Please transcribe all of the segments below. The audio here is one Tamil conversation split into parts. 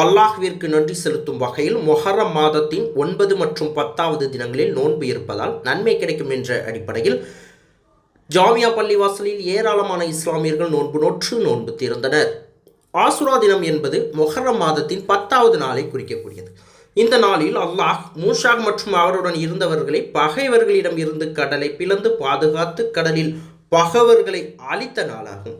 அல்லாஹ்விற்கு நன்றி செலுத்தும் வகையில் மொஹரம் மாதத்தின் ஒன்பது மற்றும் பத்தாவது தினங்களில் நோன்பு இருப்பதால் நன்மை கிடைக்கும் என்ற அடிப்படையில் ஜாமியா பள்ளிவாசலில் ஏராளமான இஸ்லாமியர்கள் நோன்பு நோற்று நோன்பு தீர்ந்தனர் ஆசுரா தினம் என்பது மொஹரம் மாதத்தின் பத்தாவது நாளை குறிக்கக்கூடியது. இந்த நாளில் அல்லாஹ் மூஷாக் மற்றும் அவருடன் இருந்தவர்களை பகைவர்களிடம் இருந்து கடலை பிளந்து பாதுகாத்து கடலில் பகைவர்களை அழித்த நாளாகும்.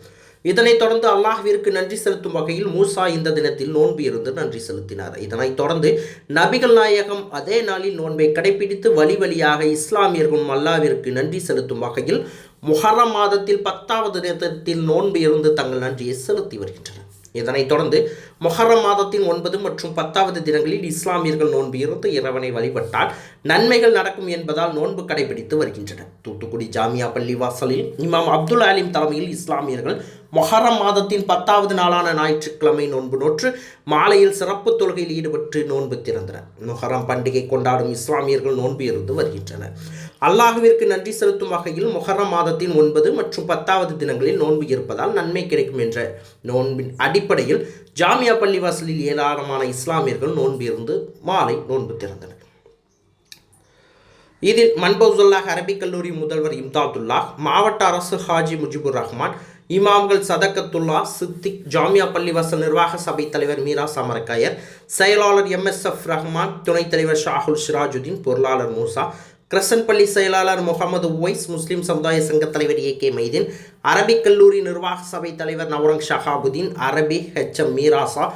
இதனைத் தொடர்ந்து அல்லாஹ்விற்கு நன்றி செலுத்தும் வகையில் மூசா இந்த தினத்தில் நோன்பு இருந்து நன்றி செலுத்தினார். இதனைத் தொடர்ந்து நபிகள் நாயகம் அதே நாளில் நோன்பை கடைபிடித்து வழி வழியாக இஸ்லாமியர்களும் அல்லாவிற்கு நன்றி செலுத்தும் வகையில் முஹர்ரம் மாதத்தில் பத்தாவது தினத்தில் நோன்பு இருந்து தங்கள் நன்றியை செலுத்தி வருகின்றனர். இதனைத் தொடர்ந்து மொஹரம் மாதத்தின் ஒன்பது மற்றும் பத்தாவது தினங்களில் இஸ்லாமியர்கள் நோன்பு இருந்து இறைவனை வழிபட்டால் நன்மைகள் நடக்கும் என்பதால் நோன்பு கடைபிடித்து வருகின்றனர். தூத்துக்குடி ஜாமியா பள்ளி வாசலில் இமாம் அப்துல் அலீம் தலைமையில் இஸ்லாமியர்கள் மொஹரம் மாதத்தின் பத்தாவது நாளான ஞாயிற்றுக்கிழமை நோன்பு நோற்று மாலையில் சிறப்பு தொழுகையில் ஈடுபட்டு நோன்பு திறந்தனர். மொஹரம் பண்டிகை கொண்டாடும் இஸ்லாமியர்கள் நோன்பு இருந்து வருகின்றனர். அல்லாஹுவிற்கு நன்றி செலுத்தும் வகையில் மொஹரம் மாதத்தின் ஒன்பது மற்றும் பத்தாவது தினங்களில் நோன்பு இருப்பதால் நன்மை கிடைக்கும் என்ற நோன்பின் அடிப்படையில் ஜாமியா பள்ளிவாசலில் ஏராளமான இஸ்லாமியர்கள் நோன்பு இருந்து மாலை நோன்பு திறந்தனர். இதில் மன்பவுசுல்லாஹ் அரபிக் கல்லூரி முதல்வர் இம்தாதுல்லா மாவட்ட அரசு ஹாஜி முஜிபுர் ரஹ்மான் இமாம்கள் சதக்கத்துல்லா சித்திக் ஜாமியா பள்ளிவாசல் நிர்வாக சபை தலைவர் மீரா சமரக்காயர் செயலாளர் எம்எஸ்எஃப் ரஹ்மான் துணைத் தலைவர் ஷாகுல் சிராஜுதீன் பொருளாளர் மூசா கிரசன் பள்ளி செயலாளர் முகமது ஒய்ஸ் முஸ்லிம் சமுதாய சங்க தலைவர் ஏ கே மைதீன் அரபிக் கல்லூரி நிர்வாக சபை தலைவர் Navrang Shahabuddin Arabi H M Meerasa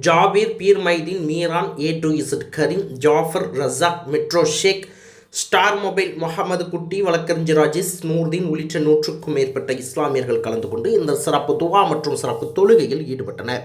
Jabir Peer Mydeen Meeran A to Z Karim Jafar Razak metro Sheikh star mobile Mohammed Kutty வழக்கறிஞர் ராஜேஷ் நூர்தீன் உள்ளிட்ட நூற்றுக்கும் மேற்பட்ட இஸ்லாமியர்கள் கலந்து கொண்டு இந்த சிறப்பு துவா மற்றும் சிறப்பு தொழுகையில் ஈடுபட்டனர்.